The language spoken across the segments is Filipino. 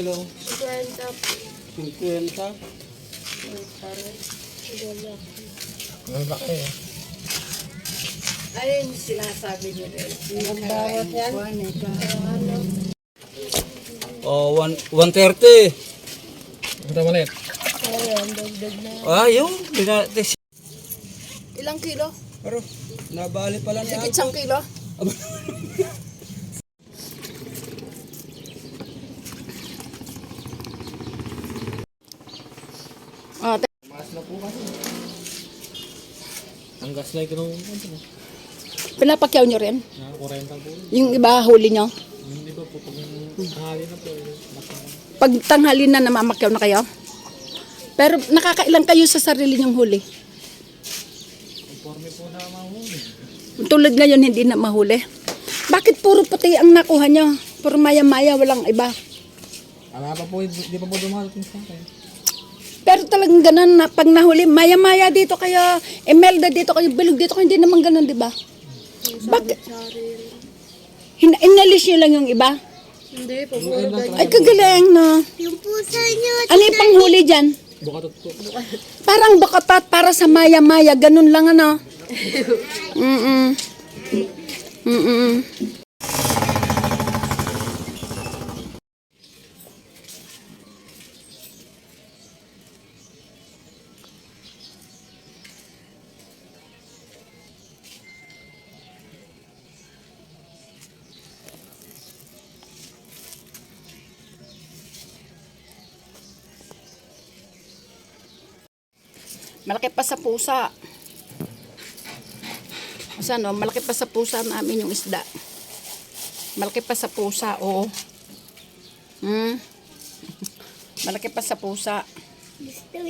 kilo? 50 po. 50. Wala. Ang laki eh. Ayun sinasabi niyo rin. Ang bawat yan. Oh, one, 130. Ito malit. Ayan, dagdag na. Ah, yun. Binatis. Ilang kilo? Pero, nabali pala ni Higit Alpo. isang kilo? te- Ang gas like nung pinapakyaw niyo rin? na 40 po. Yung iba huli niyo? Hindi ba po pag tanghali na po. Pag tanghali na namamakyaw na kayo? Pero nakakailan kayo sa sarili niyong huli? Conforme po na mahuli. Tulad ngayon hindi na mahuli. Bakit puro puti ang nakuha niyo? Puro maya-maya, walang iba. Wala pa po, di pa po dumarating sa akin. Pero talagang ganun na pag nahuli, maya-maya dito kayo, Emelda dito kayo, bilog dito kayo, hindi naman ganun, di ba? Bakit? Hin- inalis niyo lang yung iba? Hindi ganyan. Ay, kagaling na. Yung pusa niyo. Ano yung panghuli dyan? Bukatot po. Parang bakatat para sa maya-maya, ganun lang ano. Mm-mm. Mm-mm. Malaki pa sa pusa. Kasi ano, malaki pa sa pusa namin yung isda. Malaki pa sa pusa, oo. Hmm. Malaki pa sa pusa.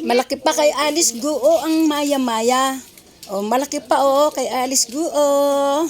Malaki pa kay Alice Guo ang maya-maya. Oh, malaki pa oh kay Alice Guo.